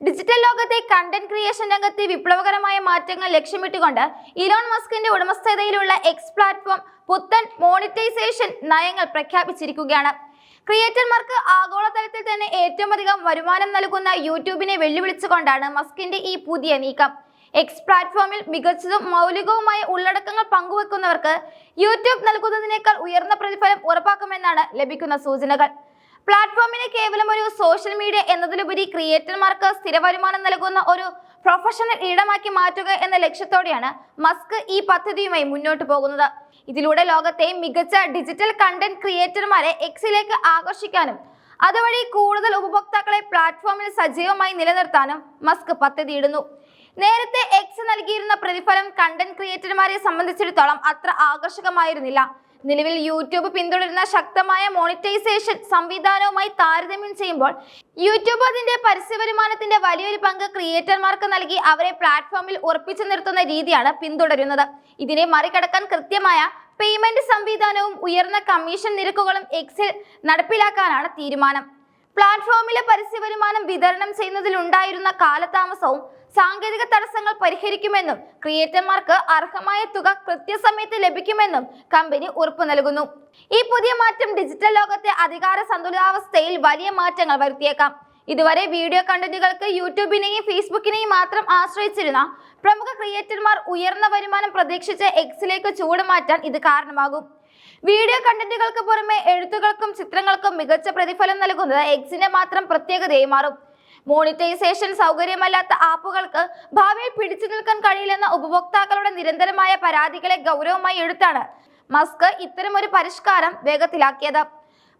Digital ലോകത്തെ content creation രംഗത്തെ വിപ്ലവകരമായ മാറ്റങ്ങൾ ലക്ഷ്യമിട്ടുകൊണ്ട് ഇലോൺ മസ്കിന്റെ ഉടമസ്ഥതയിലുള്ള എക്സ് പ്ലാറ്റ്ഫോം പുത്തൻ മോണിറ്റൈസേഷൻ നയങ്ങൾ പ്രഖ്യാപിച്ചിരിക്കുകയാണ്. ക്രിയേറ്റർമാർക്ക് ആഗോളതലത്തിൽ തന്നെ ഏറ്റവും അധികം വരുമാനം നൽകുന്ന യൂട്യൂബിനെ വെല്ലുവിളിച്ചുകൊണ്ടാണ് മസ്കിന്റെ ഈ പുതിയ നീക്കം. എക്സ് പ്ലാറ്റ്ഫോമിൽ മികച്ചതും മൗലികവുമായ ഉള്ളടക്കങ്ങൾ പങ്കുവെക്കുന്നവർക്ക് യൂട്യൂബ് നൽകുന്നതിനേക്കാൾ ഉയർന്ന പ്രതിഫലം ഉറപ്പാക്കുമെന്നാണ് ലഭിക്കുന്ന സൂചനകൾ. പ്ലാറ്റ്ഫോമിനെ കേവലം ഒരു സോഷ്യൽ മീഡിയ എന്നതിലുപരി ക്രിയേറ്റർമാർക്ക് സ്ഥിര വരുമാനം നൽകുന്ന ഒരു പ്രൊഫഷണൽ ഇടമാക്കി മാറ്റുക എന്ന ലക്ഷ്യത്തോടെയാണ് മസ്ക് ഈ പദ്ധതിയുമായി മുന്നോട്ട് പോകുന്നത്. ഇതിലൂടെ ലോകത്തെ മികച്ച ഡിജിറ്റൽ കണ്ടന്റ് ക്രിയേറ്റർമാരെ എക്സിലേക്ക് ആകർഷിക്കാനും അതുവഴി കൂടുതൽ ഉപഭോക്താക്കളെ പ്ലാറ്റ്ഫോമിൽ സജീവമായി നിലനിർത്താനും മസ്ക് പദ്ധതിയിടുന്നു. നേരത്തെ എക്സ് നൽകിയിരുന്ന പ്രതിഫലം കണ്ടന്റ് ക്രിയേറ്റർമാരെ സംബന്ധിച്ചിടത്തോളം അത്ര ആകർഷകമായിരുന്നില്ല. നിലവിൽ യൂട്യൂബ് പിന്തുടരുന്ന ശക്തമായ മോണിറ്റൈസേഷൻ സംവിധാനവുമായി താരതമ്യം ചെയ്യുമ്പോൾ യൂട്യൂബ് അതിന്റെ പരസ്യ വരുമാനത്തിന്റെ വലിയൊരു പങ്ക് ക്രിയേറ്റർമാർക്ക് നൽകി അവരെ പ്ലാറ്റ്ഫോമിൽ ഉറപ്പിച്ചു നിർത്തുന്ന രീതിയാണ് പിന്തുടരുന്നത്. ഇതിനെ മറികടക്കാൻ കൃത്യമായ പേയ്മെന്റ് സംവിധാനവും ഉയർന്ന കമ്മീഷൻ നിരക്കുകളും എക്സിൽ നടപ്പിലാക്കാനാണ് തീരുമാനം. പ്ലാറ്റ്ഫോമിലെ പരസ്യ വരുമാനം വിതരണം ചെയ്യുന്നതിലുണ്ടായിരുന്ന കാലതാമസവും സാങ്കേതിക തടസ്സങ്ങൾ പരിഹരിക്കുമെന്നും ക്രിയേറ്റർമാർക്ക് അർഹമായ തുക കൃത്യസമയത്ത് ലഭിക്കുമെന്നും കമ്പനി ഉറപ്പു നൽകുന്നു. ഈ പുതിയ മാറ്റം ഡിജിറ്റൽ ലോകത്തെ അധികാര സന്തുലിതാവസ്ഥയിൽ വലിയ മാറ്റങ്ങൾ വരുത്തിയേക്കാം. ഇതുവരെ വീഡിയോ കണ്ടന്റുകൾക്ക് യൂട്യൂബിനെയും ഫേസ്ബുക്കിനെയും മാത്രം ആശ്രയിച്ചിരുന്ന പ്രമുഖ ക്രിയേറ്റർമാർ ഉയർന്ന വരുമാനം പ്രതീക്ഷിച്ച് എക്സിലേക്ക് ചൂടുമാറ്റാൻ ഇത് കാരണമാകും. വീഡിയോ കണ്ടന്റുകൾക്ക് പുറമെ എഴുത്തുകൾക്കും ചിത്രങ്ങൾക്കും മികച്ച പ്രതിഫലം നൽകുന്നത് എക്സിന്റെ മാത്രം പ്രത്യേകതയായി മാറും. മോണിറ്റൈസേഷൻ സൗകര്യമല്ലാത്ത ആപ്പുകൾക്ക് ഭാവിയിൽ പിടിച്ചു നിൽക്കാൻ കഴിയില്ലെന്ന ഉപഭോക്താക്കളുടെ നിരന്തരമായ പരാതികളെ ഗൗരവമായി എടുത്താണ് മസ്ക് ഇത്തരമൊരു പരിഷ്കാരം വേഗത്തിലാക്കിയത്.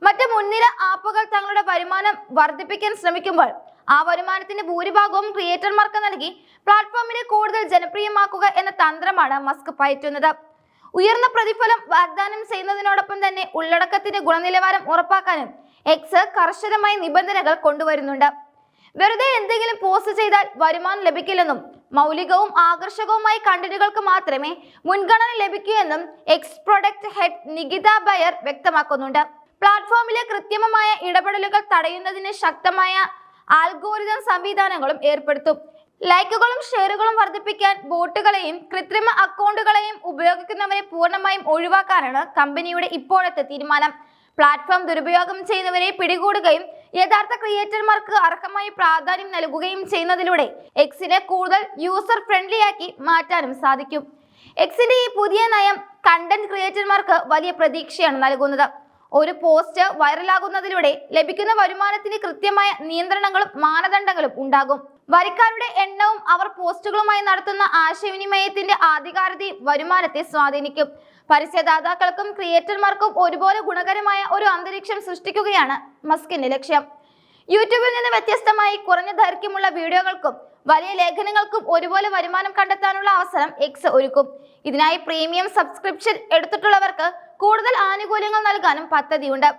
മറ്റ് മുൻനിര ആപ്പുകൾ തങ്ങളുടെ വരുമാനം വർദ്ധിപ്പിക്കാൻ ശ്രമിക്കുമ്പോൾ ആ വരുമാനത്തിന്റെ ഭൂരിഭാഗവും ക്രിയേറ്റർമാർക്ക് നൽകി പ്ലാറ്റ്ഫോമിനെ കൂടുതൽ ജനപ്രിയമാക്കുക എന്ന തന്ത്രമാണ് മസ്ക് പയറ്റുന്നത്. ഉയർന്ന പ്രതിഫലം വാഗ്ദാനം ചെയ്യുന്നതിനോടൊപ്പം തന്നെ ഉള്ളടക്കത്തിന്റെ ഗുണനിലവാരം ഉറപ്പാക്കാനും എക്സ് കർശനമായ നിബന്ധനകൾ കൊണ്ടുവരുന്നുണ്ട്. വെറുതെ എന്തെങ്കിലും പോസ്റ്റ് ചെയ്താൽ വരുമാനം ലഭിക്കില്ലെന്നും മൗലികവും ആകർഷകവുമായ കണ്ടന്റുകൾക്ക് മാത്രമേ മുൻഗണന ലഭിക്കൂ എന്നും X product head Nikita Bier വ്യക്തമാക്കുന്നുണ്ട്. പ്ലാറ്റ്ഫോമിലെ കൃത്യമമായ ഇടപെടലുകൾ തടയുന്നതിന് ശക്തമായ ആൽഗോരിതം സംവിധാനങ്ങളും ഏർപ്പെടുത്തും. ലൈക്കുകളും ഷെയറുകളും വർദ്ധിപ്പിക്കാൻ ബോട്ടുകളെയും കൃത്രിമ അക്കൗണ്ടുകളെയും ഉപയോഗിക്കുന്നവരെ പൂർണമായും ഒഴിവാക്കാനാണ് കമ്പനിയുടെ ഇപ്പോഴത്തെ തീരുമാനം. പ്ലാറ്റ്ഫോം ദുരുപയോഗം ചെയ്യുന്നവരെ പിടികൂടുകയും യഥാർത്ഥ ക്രിയേറ്റർമാർക്ക് അർഹമായി പ്രാധാന്യം നൽകുകയും ചെയ്യുന്നതിലൂടെ എക്സിനെ കൂടുതൽ യൂസർ ഫ്രണ്ട്ലി ആക്കി മാറ്റാനും സാധിക്കും. എക്സിന്റെ ഈ പുതിയ നയം കണ്ടന്റ് ക്രിയേറ്റർമാർക്ക് വലിയ പ്രതീക്ഷയാണ് നൽകുന്നത്. ഒരു പോസ്റ്റ് വൈറലാകുന്നതിലൂടെ ലഭിക്കുന്ന വരുമാനത്തിന് കൃത്യമായ നിയന്ത്രണങ്ങളും മാനദണ്ഡങ്ങളും ഉണ്ടാകും. വരിക്കാരുടെ എണ്ണവും അവർ പോസ്റ്റുകളുമായി നടത്തുന്ന ആശയവിനിമയത്തിന്റെ ആധികാരികതയും വരുമാനത്തെ സ്വാധീനിക്കും. പരസ്യദാതാക്കൾക്കും ക്രിയേറ്റർമാർക്കും ഒരുപോലെ ഗുണകരമായ ഒരു അന്തരീക്ഷം സൃഷ്ടിക്കുകയാണ് മസ്കിന്റെ ലക്ഷ്യം. യൂട്യൂബിൽ നിന്ന് വ്യത്യസ്തമായി കുറഞ്ഞ ദൈർഘ്യമുള്ള വീഡിയോകൾക്കും വലിയ ലേഖനങ്ങൾക്കും ഒരുപോലെ വരുമാനം കണ്ടെത്താനുള്ള അവസരം എക്സ് ഒരുക്കും. ഇതിനായി പ്രീമിയം സബ്സ്ക്രിപ്ഷൻ എടുത്തിട്ടുള്ളവർക്ക് കൂടുതൽ ആനുകൂല്യങ്ങൾ നൽകാനും പദ്ധതിയുണ്ട്.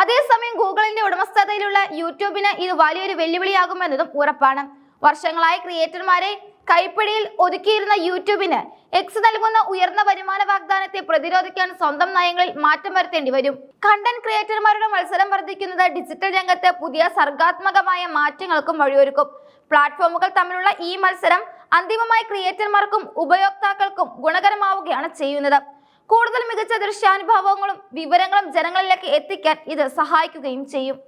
അതേസമയം ഗൂഗിളിന്റെ ഉടമസ്ഥതയിലുള്ള യൂട്യൂബിന് ഇത് വലിയൊരു വെല്ലുവിളിയാകുമെന്നതും ഉറപ്പാണ്. വർഷങ്ങളായി ക്രിയേറ്റർമാരെ കൈപ്പിടിയിൽ ഒതുക്കിയിരുന്ന യൂട്യൂബിന് എക്സ് നൽകുന്ന ഉയർന്ന വരുമാന വാഗ്ദാനത്തെ പ്രതിരോധിക്കാൻ സ്വന്തം നയങ്ങളിൽ മാറ്റം വരുത്തേണ്ടി വരും. കണ്ടന്റ് ക്രിയേറ്റർമാരുടെ മത്സരം വർദ്ധിക്കുന്നത് ഡിജിറ്റൽ രംഗത്ത് പുതിയ സർഗാത്മകമായ മാറ്റങ്ങൾക്കും വഴിയൊരുക്കും. പ്ലാറ്റ്ഫോമുകൾ തമ്മിലുള്ള ഈ മത്സരം അന്തിമമായി ക്രിയേറ്റർമാർക്കും ഉപയോക്താക്കൾക്കും ഗുണകരമാവുകയാണ് ചെയ്യുന്നത്. കൂടുതൽ മികച്ച ദൃശ്യാനുഭവങ്ങളും വിവരങ്ങളും ജനങ്ങളിലേക്ക് എത്തിക്കാൻ ഇത് സഹായിക്കുകയും ചെയ്യും.